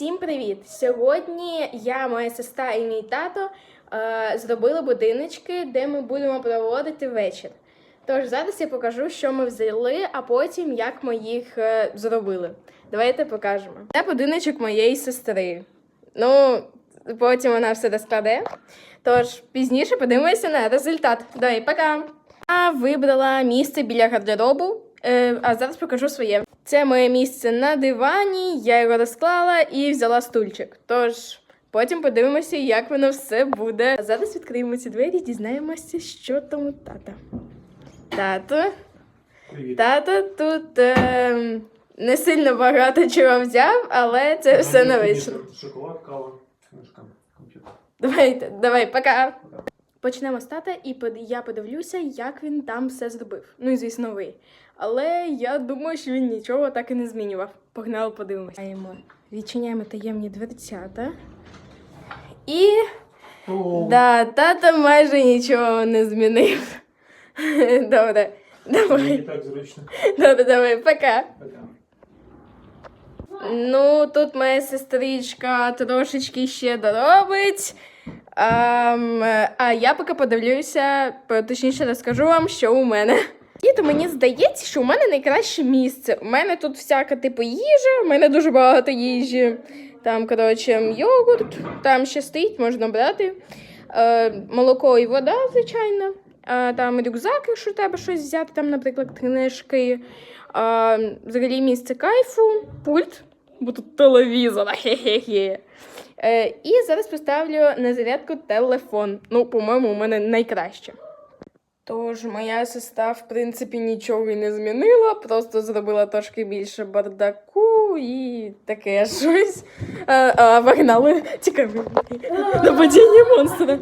Всім привіт! Сьогодні я, моя сестра і мій тато е, зробили будиночки, де ми будемо проводити вечір. Тож зараз я покажу, що ми взяли, а потім як ми їх е, зробили. Давайте покажемо. Це будиночок моєї сестри. Ну, потім вона все розкладе. Тож пізніше подивимося на результат. Давай, пока! Я вибрала місце біля гардеробу, е, а зараз покажу своє. Це моє місце на дивані, я його розклала і взяла стульчик. Тож потім подивимося, як воно все буде. А зараз відкриємо ці двері і дізнаємося, що там у тата. Тато, Привіт. тато тут е, не сильно багато чого взяв, але це все не вийшло. Шоколад, кава, книжка, комп'ютер. Давайте, давай, пока. Почнемо з тата, і я подивлюся, як він там все зробив. Ну і звісно, ви. Але я думаю, що він нічого так і не змінював. Погнали, подивимося. Відчиняємо, таємні дверцята. І да, тато майже нічого не змінив. Добре, давай. так зручно. Добре, давай, пока. Пока. Ну, тут моя сестричка трошечки ще доробить. А я поки подивлюся, точніше розкажу вам, що у мене. І то мені здається, що у мене найкраще місце. У мене тут всяка типу їжа, у мене дуже багато їжі. Там, коротше, йогурт, там ще стоїть, можна брати. Е, молоко і вода, звичайно. Е, там рюкзак, якщо треба щось взяти, там, наприклад, книжки. Е, взагалі місце кайфу, пульт, бо тут телевізор. хе-хе-хе. Е, і зараз поставлю на зарядку телефон. Ну, по-моєму, у мене найкраще. Тож, моя сестра, в принципі, нічого не змінила, просто зробила трошки більше бардаку і таке щось. А, а погнали. Цікаво. Нападіння монстра.